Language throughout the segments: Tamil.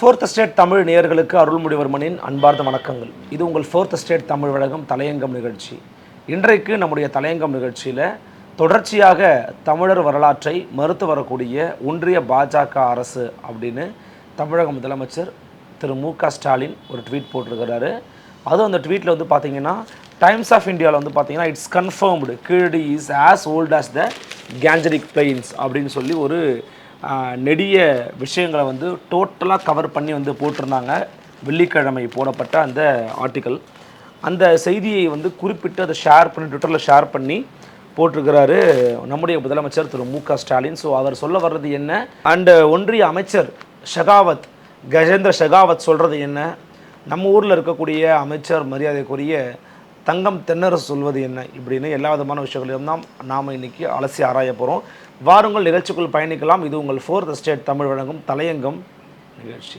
ஃபோர்த் ஸ்டேட் தமிழ் நேயர்களுக்கு அருள்மொழிவர்மனின் அன்பார்ந்த வணக்கங்கள். இது உங்கள் ஃபோர்த் ஸ்டேட் தமிழ் வழங்கும் தலையங்கம் நிகழ்ச்சி. இன்றைக்கு நம்முடைய தலையங்கம் நிகழ்ச்சியில் தொடர்ச்சியாக தமிழர் வரலாற்றை மறுத்து வரக்கூடிய ஒன்றிய பாஜக அரசு அப்படின்னு தமிழக முதலமைச்சர் திரு மு க ஸ்டாலின் ஒரு ட்வீட் போட்டிருக்கிறாரு. அதுவும் அந்த ட்வீட்டில் வந்து பார்த்தீங்கன்னா டைம்ஸ் ஆஃப் இந்தியாவில் வந்து பார்த்தீங்கன்னா it's confirmed Keeladi is as old as the Gangetic plains அப்படின்னு சொல்லி ஒரு நெடிய விஷயங்களை வந்து டோட்டலாக கவர் பண்ணி வந்து போட்டிருந்தாங்க. வெள்ளிக்கிழமை போடப்பட்ட அந்த ஆர்டிக்கல் அந்த செய்தியை வந்து குறிப்பிட்டு அதை ஷேர் பண்ணி ட்விட்டரில் ஷேர் பண்ணி போட்டிருக்கிறாரு நம்முடைய முதலமைச்சர் திரு மு க ஸ்டாலின். ஸோ அவர் சொல்ல வர்றது என்ன? அண்டு ஒன்றிய அமைச்சர் ஷெகாவத் கஜேந்திர ஷெகாவத் சொல்கிறது என்ன? நம்ம ஊரில் இருக்கக்கூடிய அமைச்சர் மரியாதைக்குரிய தங்கம் தென்னரசு சொல்வது என்ன? இப்படின்னு எல்லா விதமான விஷயங்களையும் தான் நாம் இன்னைக்கு அலசி ஆராய போகிறோம் வாருங்கள் நிகழ்ச்சிக்குள் பயணிக்கலாம். இது உங்கள் ஃபோர்த் ஸ்டேட் தமிழ் வழங்கும் தலையங்கம் நிகழ்ச்சி.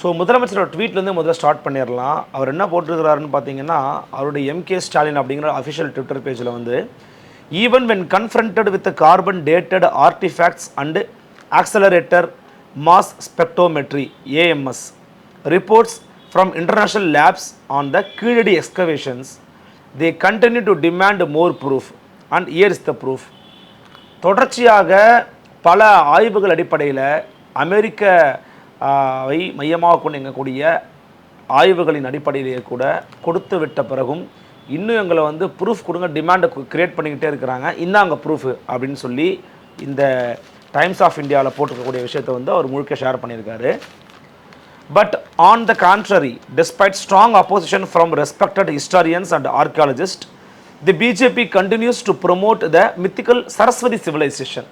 ஸோ முதலமைச்சரோட ட்வீட்லேருந்து முதல்ல ஸ்டார்ட் பண்ணிடலாம். அவர் என்ன போட்டிருக்கிறாருன்னு பார்த்தீங்கன்னா அவருடைய எம்கே ஸ்டாலின் அப்படிங்கிற அஃபிஷியல் ட்விட்டர் பேஜில் வந்து even when confronted with carbon dated artefacts and accelerator mass spectrometry AMS reports from international labs on the Keeladi excavations they continue to demand more proof and here is the proof தொடர்ச்சியாக பல ஆய்வுகள் அடிப்படையில் அமெரிக்க ஆ, வை மையமாக கொண்டு இயங்கக்கூடிய ஆய்வுகளின் அடிப்படையிலேயே கூட கொடுத்து விட்ட பிறகும் இன்னும் எங்களை வந்து ப்ரூஃப் கொடுங்க டிமாண்டை க்ரியேட் பண்ணிக்கிட்டே இருக்கிறாங்க. இந்தாங்க ப்ரூஃப் அப்படின்னு சொல்லி இந்த டைம்ஸ் ஆஃப் இந்தியாவில் போட்டிருக்கக்கூடிய விஷயத்தை வந்து அவர் முழுக்க ஷேர் பண்ணியிருக்காரு. But on the contrary despite strong opposition from respected historians and archaeologist the BJP continues to promote the mythical Saraswati civilisation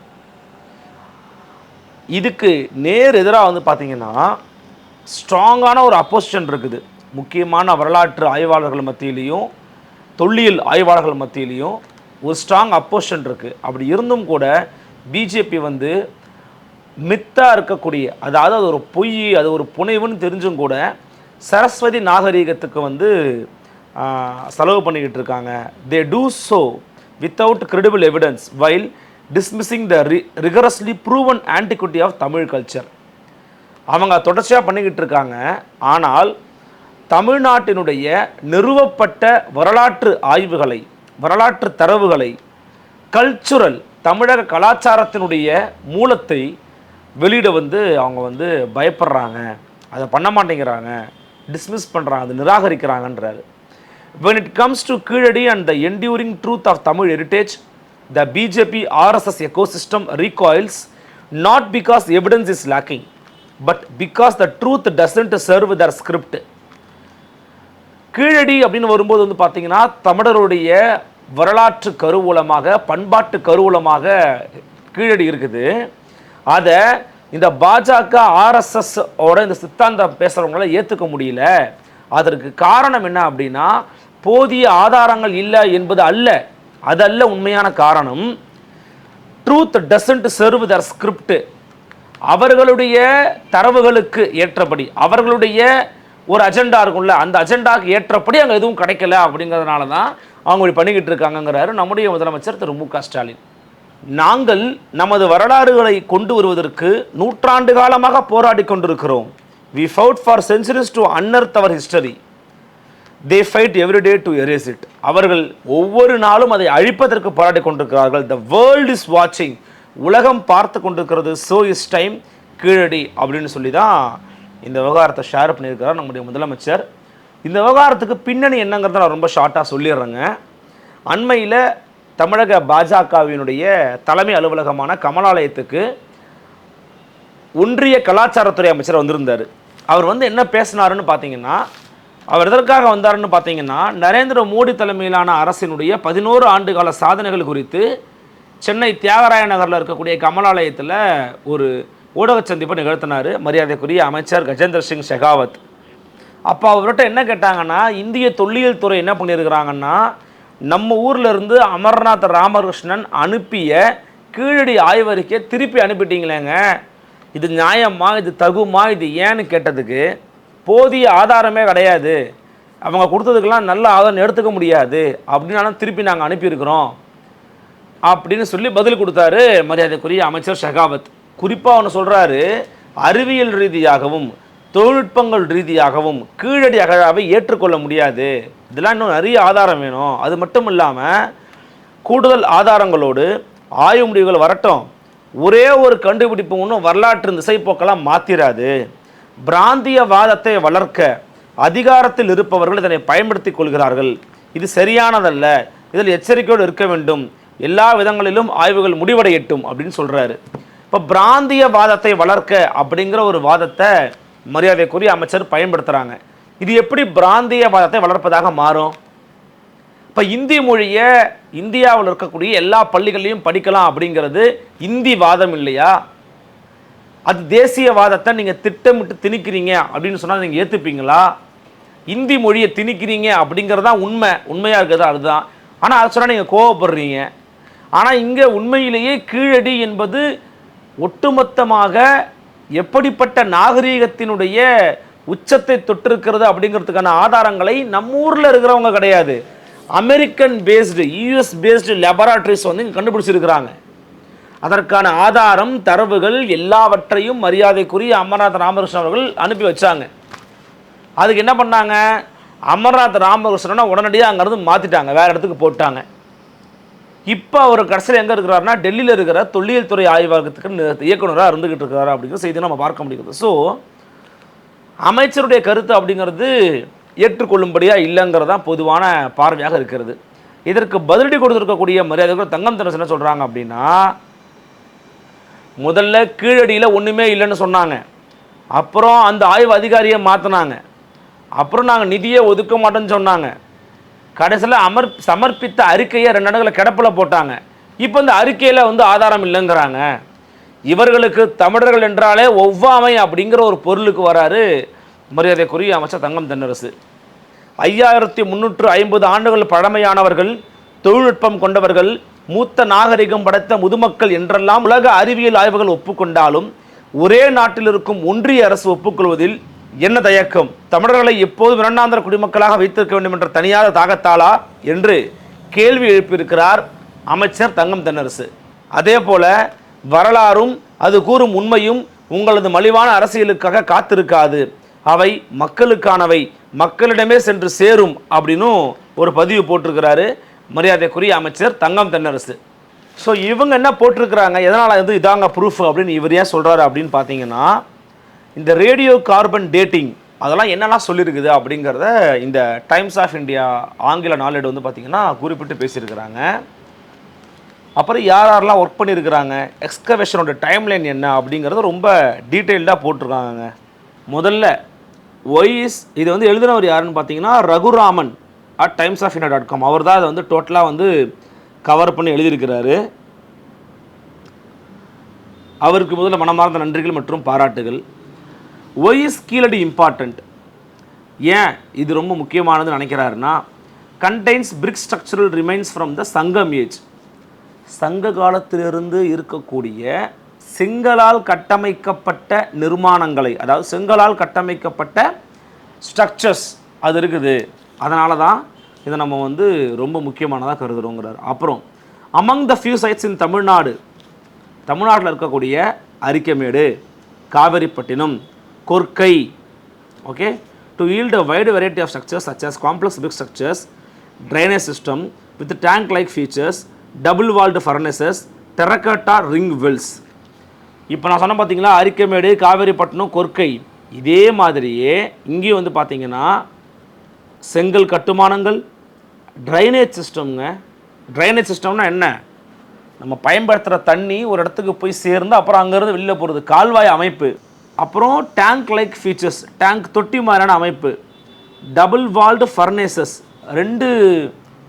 இதுக்கு நேர் எதிராக வந்து பார்த்திங்கன்னா ஸ்ட்ராங்கான ஒரு அப்போசிஷன் இருக்குது. முக்கியமான வரலாற்று ஆய்வாளர்கள் மத்தியிலையும் தொல்லியல் ஆய்வாளர்கள் மத்தியிலையும் ஒரு ஸ்ட்ராங் அப்போசிஷன் இருக்குது அப்படி இருந்தும் கூட பிஜேபி வந்து மித்தாக இருக்கக்கூடிய அதாவது அது ஒரு பொய் அது ஒரு புனைவுன்னு தெரிஞ்சும் கூட சரஸ்வதி நாகரீகத்துக்கு வந்து செலவு பண்ணிக்கிட்டு இருக்காங்க. They do so without credible evidence while dismissing the re rigorously proven antiquity of Tamil culture அவங்க தொடர்ச்சியாக பண்ணிக்கிட்டு இருக்காங்க. ஆனால் தமிழ்நாட்டினுடைய நிறுவப்பட்ட வரலாற்று ஆய்வுகளை வரலாற்று தரவுகளை கல்ச்சுரல் தமிழக கலாச்சாரத்தினுடைய மூலத்தை வெளியிட வந்து அவங்க வந்து பயப்படுறாங்க. அதை பண்ண மாட்டேங்கிறாங்க. டிஸ்மிஸ் பண்ணுறாங்க அதை நிராகரிக்கிறாங்கன்றாரு. When it comes to Keeladi and the enduring truth of Tamil heritage the BJP RSS ecosystem recoils not because evidence is lacking but because the truth doesn't serve their script. Keeladi அப்படின்னு வரும்போது வந்து பார்த்தீங்கன்னா தமிழருடைய வரலாற்று கருவூலமாக பண்பாட்டு கருவூலமாக கீழடி இருக்குது. அதை இந்த பாஜக ஆர்எஸ்எஸ் ஓட இந்த சித்தாந்தம் பேசுகிறவங்களால ஏற்றுக்க முடியல. அதற்கு காரணம் என்ன அப்படின்னா போதிய ஆதாரங்கள் இல்லை என்பது அல்ல. அதல்ல உண்மையான காரணம் truth doesn't serve their script அவர்களுடைய தரவுகளுக்கு ஏற்றபடி அவர்களுடைய ஒரு அஜெண்டா இருக்கும்ல அந்த அஜெண்டாக்கு ஏற்றபடி அங்கே எதுவும் கிடைக்கல அப்படிங்கிறதுனால தான் அவங்க இப்படி பண்ணிக்கிட்டு இருக்காங்கங்கிறாரு நம்முடைய முதலமைச்சர் திரு மு க ஸ்டாலின். நாங்கள் நமது வரலாறுகளை கொண்டு வருவதற்கு நூற்றாண்டு காலமாக போராடி கொண்டிருக்கிறோம். We fought for centuries to unearth our history they fight every day to erase it அவர்கள் ஒவ்வொரு நாளும் அதை அழிப்பதற்கு போராடி கொண்டிருக்கிறார்கள். த வேர்ல்ட் இஸ் வாட்சிங் உலகம் பார்த்து கொண்டிருக்கிறது. ஸோ இஸ் டைம் கீழடி அப்படின்னு சொல்லி தான் இந்த விவகாரத்தை ஷேர் பண்ணியிருக்கிறார் நம்முடைய முதலமைச்சர். இந்த விவகாரத்துக்கு பின்னணி என்னங்கிறத நான் ரொம்ப ஷார்ட்டாக சொல்லிடுறேங்க. அண்மையில் தமிழக பாஜகவினுடைய தலைமை அலுவலகமான கமலாலயத்துக்கு ஒன்றிய கலாச்சாரத்துறை அமைச்சர் வந்திருந்தார். அவர் வந்து என்ன பேசினாருன்னு பார்த்தீங்கன்னா அவர் எதற்காக வந்தாருன்னு பார்த்தீங்கன்னா நரேந்திர மோடி தலைமையிலான அரசினுடைய பதினோரு ஆண்டுகால சாதனைகள் குறித்து சென்னை தியாகராய நகரில் இருக்கக்கூடிய கமலாலயத்தில் ஒரு ஊடக சந்திப்பை நிகழ்த்தினார் மரியாதைக்குரிய அமைச்சர் கஜேந்திர சிங் ஷெகாவத். அப்போ அவர்கிட்ட என்ன கேட்டாங்கன்னா இந்திய தொல்லியல் துறை என்ன பண்ணியிருக்கிறாங்கன்னா நம்ம ஊர்லேருந்து அமர்நாத் ராமகிருஷ்ணன் அனுப்பிய கீழடி ஆய்வறிக்கையை திருப்பி அனுப்பிட்டீங்களேங்க. இது நியாயமா இது தகுமா இது ஏன்னு கேட்டதுக்கு போதிய ஆதாரமே கிடையாது. அவங்க கொடுத்ததுக்கெல்லாம் நல்ல ஆதாரம் எடுத்துக்க முடியாது. அப்படின்னாலும் திருப்பி நாங்கள் அனுப்பியிருக்கிறோம். அப்படின்னு சொல்லி பதில் கொடுத்தாரு மரியாதைக்குரிய அமைச்சர் ஷெகாவத். குறிப்பாக ஒன்று சொல்கிறாரு அறிவியல் ரீதியாகவும் தொழில்நுட்பங்கள் ரீதியாகவும் கீழடி அகழாவை ஏற்றுக்கொள்ள முடியாது. இதெல்லாம் இன்னும் நிறைய ஆதாரம் வேணும். அது மட்டும் இல்லாமல் கூடுதல் ஆதாரங்களோடு ஆய்வு முடிவுகள் வரட்டும். ஒரே ஒரு கண்டுபிடிப்பு ஒன்றும் வரலாற்று திசைப்போக்கெல்லாம் மாற்றிடாது பிராந்தியவாதத்தை வளர்க்க அதிகாரத்தில் இருப்பவர்கள் இதனை பயன்படுத்திக் கொள்கிறார்கள். இது சரியானதல்ல. இதில் எச்சரிக்கையோடு இருக்க வேண்டும். எல்லா விதங்களிலும் ஆய்வுகள் முடிவடையட்டும் அப்படின்னு சொல்கிறாரு இப்போ பிராந்தியவாதத்தை வளர்க்க அப்படிங்கிற ஒரு வாதத்தை மரியாதைக்குரிய அமைச்சர் பயன்படுத்துகிறாங்க இது எப்படி பிராந்தியவாதத்தை வளர்ப்பதாக மாறும்? இப்போ இந்தி மொழியை இந்தியாவில் இருக்கக்கூடிய எல்லா பள்ளிகள்லையும் படிக்கலாம் அப்படிங்கிறது இந்தி வாதம் இல்லையா? அது தேசியவாதத்தை நீங்கள் திட்டமிட்டு திணிக்கிறீங்க அப்படின்னு சொன்னால் நீங்கள் ஏற்றுப்பீங்களா இந்தி மொழியை திணிக்கிறீங்க அப்படிங்கிறது தான் உண்மை. உண்மையாக இருக்கிறது அதுதான். ஆனால் அதை சொன்னால் நீங்கள் கோவப்படுறீங்க. ஆனால் இங்கே உண்மையிலேயே கீழடி என்பது ஒட்டுமொத்தமாக எப்படிப்பட்ட நாகரீகத்தினுடைய உச்சத்தை தொட்டிருக்கிறது அப்படிங்கிறதுக்கான ஆதாரங்களை நம்ம ஊரில் இருக்கிறவங்க கிடையாது. American based US based laboratories வந்து இங்கே கண்டுபிடிச்சிருக்கிறாங்க. அதற்கான ஆதாரம் தரவுகள் எல்லாவற்றையும் மரியாதைக்குரிய அமர்நாத் ராமகிருஷ்ணன் அவர்கள் அனுப்பி வச்சாங்க. அதுக்கு என்ன பண்ணாங்க? அமர்நாத் ராமகிருஷ்ணனை உடனடியாக அங்கேருந்து மாற்றிட்டாங்க வேறு இடத்துக்கு போட்டாங்க. இப்போ அவர் கடைசியில் எங்கே இருக்கிறாருன்னா டெல்லியில் இருக்கிற தொல்லியல் துறை ஆய்வகத்துக்கு இயக்குநராக இயக்குனராக இருக்கிறாரு அப்படிங்கிற செய்தி நம்ம பார்க்க முடியுது ஸோ அமைச்சருடைய கருத்து அப்படிங்கிறது ஏற்றுக்கொள்ளும்படியாக இல்லைங்கிறது தான் பொதுவான பார்வையாக இருக்கிறது. இதற்கு பதிலடி கொடுத்துருக்கக்கூடிய மரியாதைகள் தங்கம் தினசு என்ன சொல்கிறாங்க அப்படின்னா முதல்ல கீழடியில் ஒன்றுமே இல்லைன்னு சொன்னாங்க. அப்புறம் அந்த ஆய்வு அதிகாரியை மாற்றினாங்க அப்புறம் நாங்கள் நிதியை ஒதுக்க மாட்டோம்னு சொன்னாங்க. கடைசியில் அமர் சமர்ப்பித்த அறிக்கையை ரெண்டு இடங்களை கிடப்பில் போட்டாங்க. இப்போ இந்த அறிக்கையில் வந்து ஆதாரம் இல்லைங்கிறாங்க. இவர்களுக்கு தமிழர்கள் என்றாலே ஒவ்வாமை அப்படிங்கிற ஒரு பொருளுக்கு வராரு மரியாதைக்குரிய அமைச்சர் தங்கம் தென்னரசு. ஐயாயிரத்தி முந்நூற்று ஐம்பது ஆண்டுகள் பழமையானவர்கள் தொழில்நுட்பம் கொண்டவர்கள் மூத்த நாகரிகம் படைத்த முதுமக்கள் என்றெல்லாம் உலக அறிவியல் ஆய்வுகள் ஒப்புக்கொண்டாலும் ஒரே நாட்டில் இருக்கும் ஒன்றிய அரசு ஒப்புக்கொள்வதில் என்ன தயக்கம்? தமிழர்களை எப்போதும் இரண்டாந்திர குடிமக்களாக வைத்திருக்க வேண்டும் என்ற தனியாத தாகத்தாளா? என்று கேள்வி எழுப்பியிருக்கிறார் அமைச்சர் தங்கம் தென்னரசு. அதே போல வரலாறும் அது கூறும் உண்மையும் உங்களது மலிவான அரசியலுக்காக காத்திருக்காது. அவை மக்களுக்கானவை. மக்களிடமே சென்று சேரும் அப்படின்னும் ஒரு பதிவு போட்டிருக்கிறாரு. மரியாதைக்குரிய அமைச்சர் தங்கம் தென்னரசு. ஸோ இவங்க என்ன போட்டிருக்கிறாங்க? எதனால் வந்து இதாங்க ப்ரூஃப் அப்படின்னு இவர் ஏன் சொல்கிறாரு அப்படின்னு பார்த்தீங்கன்னா இந்த ரேடியோ கார்பன் டேட்டிங் அதெல்லாம் என்னெல்லாம் சொல்லியிருக்குது அப்படிங்கிறத இந்த டைம்ஸ் ஆஃப் இந்தியா ஆங்கில நாளேடு வந்து பார்த்திங்கன்னா குறிப்பிட்டு பேசியிருக்கிறாங்க. அப்புறம் யார் யாரெல்லாம் ஒர்க் பண்ணியிருக்கிறாங்க? எக்ஸ்கவேஷனோட டைம்லைன் என்ன அப்படிங்கிறத ரொம்ப டீட்டெயில்டாக போட்டிருக்காங்க முதல்ல ஒய்ஸ் இது வந்து எழுதினவர் யாருன்னு பார்த்தீங்கன்னா Raghuraman. At Times of India dot com அவர் தான் அதை வந்து டோட்டலாக வந்து கவர் பண்ணி எழுதியிருக்கிறாரு. அவருக்கு முதல்ல மனமார்ந்த நன்றிகள் மற்றும் பாராட்டுகள். ஒய் இஸ் கீழடி இம்பார்ட்டண்ட் ஏன் இது ரொம்ப முக்கியமானதுன்னு நினைக்கிறாருன்னா contains brick structural remains from the Sangam age சங்க காலத்திலிருந்து இருக்கக்கூடிய செங்கலால் கட்டமைக்கப்பட்ட நிர்மாணங்களை அதாவது செங்கலால் கட்டமைக்கப்பட்ட ஸ்ட்ரக்சர்ஸ் அது இருக்குது. அதனால தான் இதை நம்ம வந்து ரொம்ப முக்கியமானதாக கருதுகிறோங்கிறார் அப்புறம் among the few sites in Tamil Nadu தமிழ்நாட்டில் இருக்கக்கூடிய Arikamedu Kaveripattinam Korkai okay to yield a wide variety of structures such as complex brick structures drainage system with tank like features double walled furnaces terracotta ring wells. இப்போ நான் சொன்ன பார்த்தீங்களா அரிக்கமேடு காவேரிப்பட்டினம் கொர்க்கை இதே மாதிரியே இங்கேயும் வந்து பார்த்தீங்கன்னா செங்கல் கட்டுமானங்கள் ட்ரைனேஜ் சிஸ்டம்ங்க ட்ரைனேஜ் சிஸ்டம்னா என்ன? நம்ம பயன்படுத்துகிற தண்ணி ஒரு இடத்துக்கு போய் சேர்ந்து அப்புறம் அங்கேருந்து வெளியில் போகிறது கால்வாய் அமைப்பு. அப்புறம் டேங்க் லைக் ஃபீச்சர்ஸ் டேங்க் தொட்டி மாதிரியான அமைப்பு. டபுள் வால்டு ஃபர்னேசஸ் ரெண்டு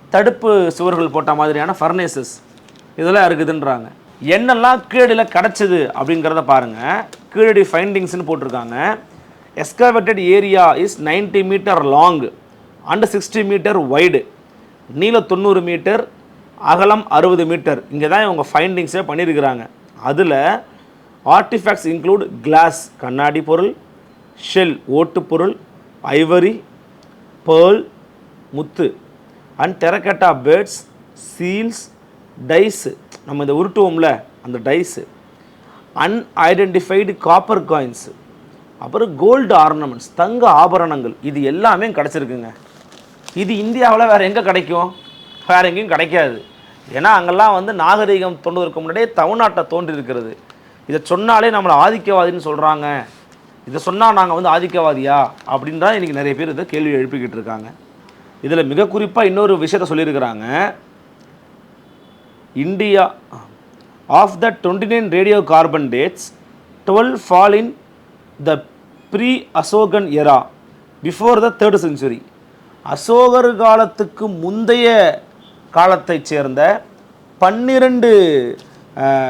தடுப்பு சுவர்கள் போட்ட மாதிரியான ஃபர்னேசஸ் இதெல்லாம் இருக்குதுன்றாங்க. என்னெல்லாம் கீழடியில் கிடச்சிது அப்படிங்கிறத பாருங்கள் கீழடி ஃபைண்டிங்ஸ்னு போட்டிருக்காங்க. Excavated area is 90 metre long and sixty metre wide நீளம் தொண்ணூறு மீட்டர் அகலம் அறுபது மீட்டர் இங்கே தான் இவங்க ஃபைண்டிங்ஸே பண்ணியிருக்கிறாங்க அதில் ஆர்டிஃபேக்ட்ஸ் இன்க்ளூட் கிளாஸ் கண்ணாடி பொருள் ஷெல் ஓட்டு பொருள் ivory pearl Muthu and terracotta birds seals dice நம்ம இந்த உருட்டுவோம்ல அந்த டைஸு அன்ஐடென்டிஃபைடு காப்பர் காயின்ஸு அப்புறம் கோல்டு ஆர்னமெண்ட்ஸ் தங்க ஆபரணங்கள். இது எல்லாமே கிடச்சிருக்குங்க. இது இந்தியாவில் வேறு எங்கே கிடைக்கும்? வேறு எங்கேயும் கிடைக்காது. ஏன்னா அங்கெல்லாம் வந்து நாகரிகம் தோன்றுவதற்கு முன்னாடியே தமிழ்நாட்டை தோன்றி இருக்கிறது இதை சொன்னாலே நம்மளை ஆதிக்கவாதின்னு சொல்கிறாங்க இதை சொன்னால் நாங்கள் வந்து ஆதிக்கவாதியா? அப்படின்றா இன்றைக்கி நிறைய பேர் இதை கேள்வி எழுப்பிக்கிட்டு இருக்காங்க. இதில் மிக குறிப்பாக இன்னொரு விஷயத்த சொல்லியிருக்கிறாங்க. India of the twenty nine radio carbon dates twelve fall in the pre Ashokan era before the third century அசோகர் காலத்துக்கு முந்தைய காலத்தைச் சேர்ந்த பன்னிரண்டு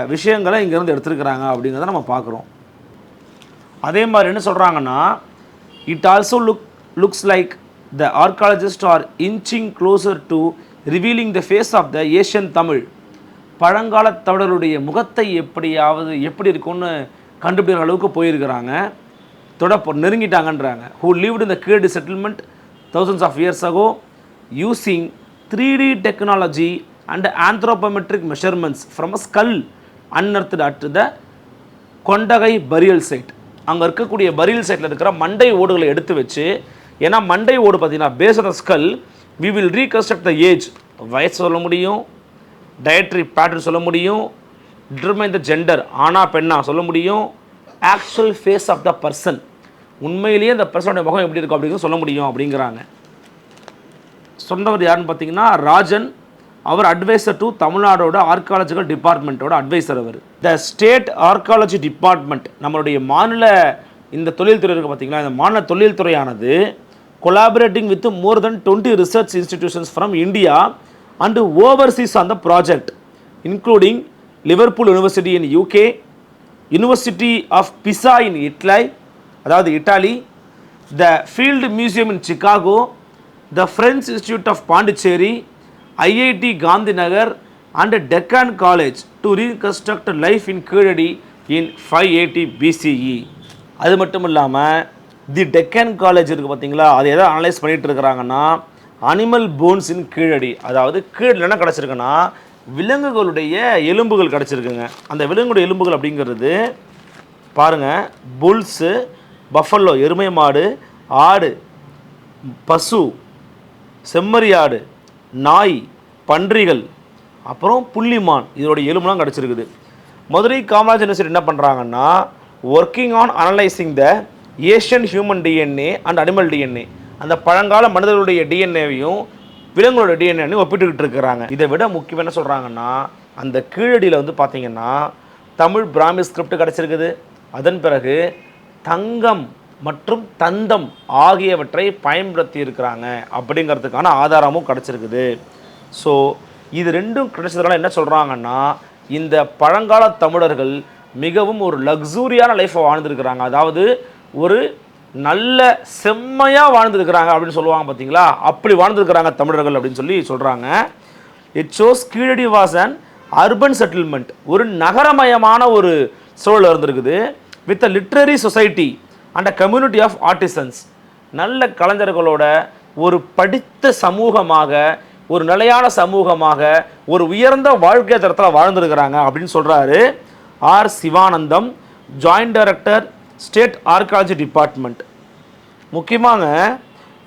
விஷயங்களை இங்கேருந்து எடுத்திருக்கிறாங்க அப்படிங்கிறத நம்ம பார்க்குறோம். அதே மாதிரி என்ன சொல்கிறாங்கன்னா it also look looks like the archaeologist are inching closer to revealing the face of the Asian Tamil பழங்கால தமிழருடைய முகத்தை எப்படியாவது எப்படி இருக்கும்னு கண்டுபிடிக்கிற அளவுக்கு போயிருக்கிறாங்க. தொட நெருங்கிட்டாங்கன்றாங்க. ஹூ லீவ்டு இந்த the settlement thousands of years ago using three D technology and anthropometric measurements from a skull unearthed at the Kondagai burial site அங்கே இருக்கக்கூடிய பரியல் சைட்டில் இருக்கிற மண்டை ஓடுகளை எடுத்து வச்சு ஏன்னா மண்டை ஓடு பார்த்தீங்கன்னா base on skull we will reconstruct the age வயசு சொல்ல முடியும் டயட்ரி பேட்டர்ன் சொல்ல முடியும் டிட்டர்மைன் த ஜெண்டர் ஆணா பெண்ணா சொல்ல முடியும் actual face of the person உண்மையிலேயே அந்த பர்சனோட முகம் எப்படி இருக்கும் அப்படிங்கிறது சொல்ல முடியும் அப்படிங்கிறாங்க. சொன்னவர் யாருன்னு பார்த்தீங்கன்னா ராஜன் அவர் அட்வைசர் டு தமிழ்நாடோட ஆர்காலஜிக்கல் டிபார்ட்மெண்ட்டோட அட்வைசர் அவர். த ஸ்டேட் ஆர்காலஜி டிபார்ட்மெண்ட் நம்மளுடைய மாநில இந்த தொழில்துறை இருக்குது பார்த்தீங்களா இந்த மாநில தொழில்துறையானது collaborating with more than twenty research institutions from India and overseas on the project including Liverpool university in UK university of Pisa in Italy அதாவது Italy the field museum in Chicago the French institute of Pondicherry IIT Gandhinagar and Deccan college to reconstruct life in Keeladi in five eighty BCE அது மட்டும் இல்லாமல் தி டெக்கன் காலேஜ் இருக்குது பார்த்தீங்களா அது எதை அனலைஸ் பண்ணிகிட்டு இருக்கிறாங்கன்னா அனிமல் போன்ஸ் இன் கீழடி அதாவது கீழடியில் என்ன கிடச்சிருக்குன்னா விலங்குகளுடைய எலும்புகள் கிடச்சிருக்குங்க. அந்த விலங்குடைய எலும்புகள் அப்படிங்கிறது பாருங்கள் புல்ஸு பஃபல்லோ எருமை மாடு ஆடு பசு செம்மறியாடு நாய் பன்றிகள் அப்புறம் புள்ளிமான். இதோட எலும்புலாம் கிடச்சிருக்குது. மதுரை காமராஜ் யூனிவர்சிட்டி என்ன பண்ணுறாங்கன்னா working on analysing the Asian human DNA and animal DNA அந்த பழங்கால மனிதர்களுடைய டிஎன்ஏவையும் விலங்குகளோட டிஎன்ஏனையும் ஒப்பிட்டுக்கிட்டு இருக்கிறாங்க. இதை விட முக்கியம் என்ன சொல்கிறாங்கன்னா அந்த கீழடியில் வந்து பார்த்திங்கன்னா தமிழ் பிராமி ஸ்கிரிப்ட் கிடச்சிருக்குது. அதன் பிறகு தங்கம் மற்றும் தந்தம் ஆகியவற்றை பயன்படுத்தி இருக்கிறாங்க அப்படிங்கிறதுக்கான ஆதாரமும் கிடச்சிருக்குது. ஸோ இது ரெண்டும் கிடைச்சதுனால என்ன சொல்கிறாங்கன்னா இந்த பழங்கால தமிழர்கள் மிகவும் ஒரு லக்ஸூரியான லைஃப்பை வாழ்ந்துருக்கிறாங்க. அதாவது ஒரு நல்ல செம்மையாக வாழ்ந்துருக்கிறாங்க அப்படின்னு சொல்லுவாங்க பார்த்தீங்களா அப்படி வாழ்ந்துருக்கிறாங்க தமிழர்கள் அப்படின்னு சொல்லி சொல்கிறாங்க it shows Keeladi was urban settlement ஒரு நகரமயமான ஒரு சூழல் இருந்திருக்குது. With a literary society and a community of artisans நல்ல கலைஞர்களோட ஒரு படித்த சமூகமாக ஒரு நிலையான சமூகமாக ஒரு உயர்ந்த வாழ்க்கை தரத்தில் வாழ்ந்துருக்கிறாங்க அப்படின்னு சொல்கிறாரு R. Sivanandam joint director state archaeology department முக்கியமாக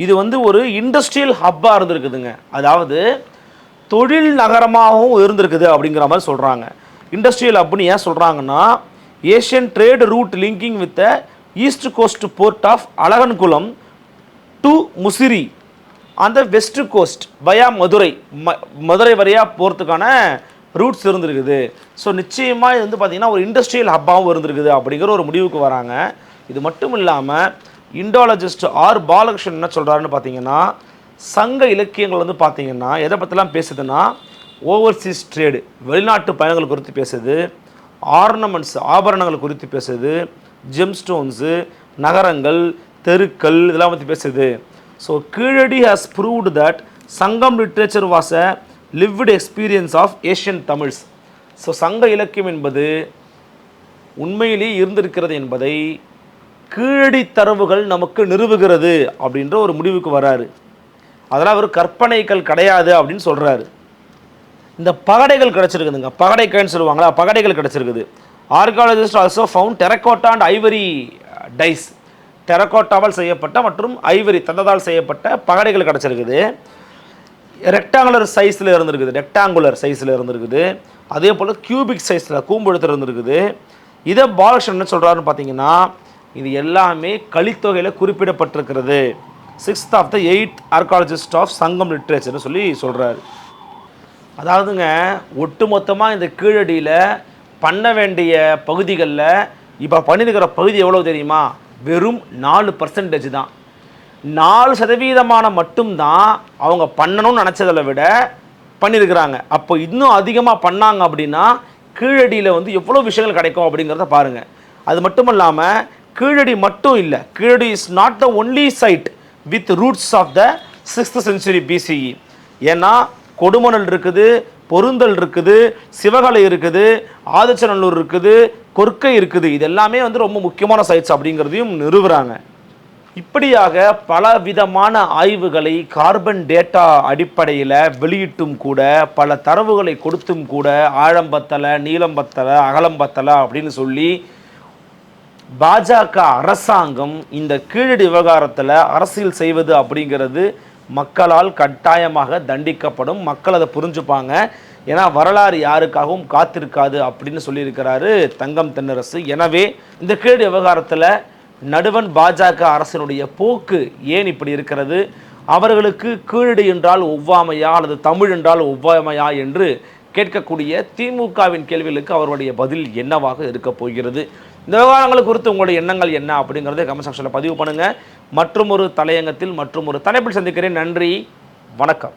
இது வந்து ஒரு இண்டஸ்ட்ரியல் ஹப்பாக இருந்திருக்குதுங்க. அதாவது தொழில் நகரமாகவும் இருந்திருக்குது அப்படிங்கிற மாதிரி சொல்கிறாங்க இண்டஸ்ட்ரியல் ஹப்னு ஏன் சொல்கிறாங்கன்னா Asian trade route linking with the east coast port of Alagankulam to Muziris அந்த வெஸ்ட் கோஸ்ட் வயா மதுரை ம மதுரை வரையாக போகிறதுக்கான ரூட்ஸ் இருந்திருக்குது. ஸோ நிச்சயமாக இது வந்து பார்த்திங்கன்னா ஒரு இண்டஸ்ட்ரியல் ஹப்பாகவும் இருந்திருக்குது அப்படிங்கிற ஒரு முடிவுக்கு வராங்க. இது மட்டும் இல்லாமல் இண்டாலஜிஸ்ட் ஆர் பாலகிருஷ்ணன் என்ன சொல்கிறாருன்னு பார்த்தீங்கன்னா சங்க இலக்கியங்கள் வந்து பார்த்திங்கன்னா எதை பற்றிலாம் பேசுதுன்னா ஓவர்சீஸ் ட்ரேடு வெளிநாட்டு பயணங்கள் குறித்து பேசுது. ஆர்னமெண்ட்ஸ் ஆபரணங்கள் குறித்து பேசுது ஜெம்ஸ்டோன்ஸு நகரங்கள் தெருக்கள் இதெல்லாம் பற்றி பேசுது so Keeladi has proved that Sangam literature was a lived experience of Asian Tamils so சங்க இலக்கியம் என்பது உண்மையிலேயே இருந்திருக்கிறது என்பதை கீழடி தரவுகள் நமக்கு நிறுவுகிறது அப்படின்ற ஒரு முடிவுக்கு வராரு. அதெல்லாம் ஒரு கற்பனைகள் கிடையாது அப்படின்னு சொல்கிறாரு இந்த பகடைகள் கிடச்சிருக்குதுங்க. பகடைக்கன்னு சொல்லுவாங்களா? பகடைகள் கிடச்சிருக்குது. Archaeologist also found terracotta and ivory dice டெரக்கோட்டாவால் செய்யப்பட்ட மற்றும் ஐவரி தந்ததால் செய்யப்பட்ட பகடைகள் கிடச்சிருக்குது. ரெக்டாங்குலர் சைஸில் இருந்திருக்குது. ரெக்டாங்குலர் சைஸில் இருந்திருக்குது. அதே போல் கியூபிக் சைஸில் கூம்பெழுத்து இருந்திருக்குது. இதை பாலகிருஷ்ணன் என்ன சொல்கிறாருன்னு பார்த்தீங்கன்னா இது எல்லாமே கலித்தொகையில் குறிப்பிடப்பட்டிருக்கிறது. Sixth of the eight archaeologist of Sangam லிட்ரேச்சர்னு சொல்லி சொல்கிறாரு அதாவதுங்க ஒட்டுமொத்தமாக இந்த கீழடியில் பண்ண வேண்டிய பகுதிகளில் இப்போ பண்ணியிருக்கிற பகுதி எவ்வளோ தெரியுமா? வெறும் நாலு பர்சன்டேஜ் தான். நாலு சதவீதமான மட்டும்தான் அவங்க பண்ணணும்னு நினச்சதில் விட பண்ணியிருக்கிறாங்க அப்போ இன்னும் அதிகமாக பண்ணாங்க அப்படின்னா கீழடியில் வந்து எவ்வளோ விஷயங்கள் கிடைக்கும் அப்படிங்கிறத பாருங்கள் அது மட்டும் இல்லாமல் கீழடி மட்டும் இல்லை Keeladi is not the only site with roots of the sixth century BCE ஏன்னா கொடுமணல் இருக்குது பொருந்தல் இருக்குது சிவகலை இருக்குது ஆதிச்சநல்லூர் இருக்குது கொற்கை இருக்குது. இது எல்லாமே வந்து ரொம்ப முக்கியமான சைட்ஸ் அப்படிங்கிறதையும் நிறுவுறாங்க. இப்படியாக பல விதமான ஆய்வுகளை கார்பன் டேட்டா அடிப்படையில் வெளியிட்டும் கூட பல தரவுகளை கொடுத்தும் கூட ஆழம்பத்தலை நீளம்பத்தலை அகலம்பத்தலை அப்படின்னு சொல்லி பாஜக அரசாங்கம் இந்த கீழடி விவகாரத்தில் அரசியல் செய்வது அப்படிங்கிறது மக்களால் கட்டாயமாக தண்டிக்கப்படும். மக்கள் அதை புரிஞ்சுப்பாங்க. ஏன்னா வரலாறு யாருக்காகவும் காத்திருக்காது அப்படின்னு சொல்லியிருக்கிறாரு தங்கம் தென்னரசு. எனவே இந்த கேடு விவகாரத்தில் நடுவன் பாஜக அரசினுடைய போக்கு ஏன் இப்படி இருக்கிறது? அவர்களுக்கு கீழடி என்றால் ஒவ்வாமையா அல்லது தமிழ் என்றால் ஒவ்வாமையா என்று கேட்கக்கூடிய திமுகவின் கேள்விகளுக்கு அவருடைய பதில் என்னவாக இருக்க போகிறது? இந்த விவகாரங்கள் குறித்து உங்களுடைய எண்ணங்கள் என்ன அப்படிங்கிறத கமெண்ட் செக்ஷனில் பதிவு பண்ணுங்கள் மற்றும் ஒரு தலையங்கத்தில் மற்றும் ஒரு தலைப்பில் சந்திக்கிறேன். நன்றி. வணக்கம்.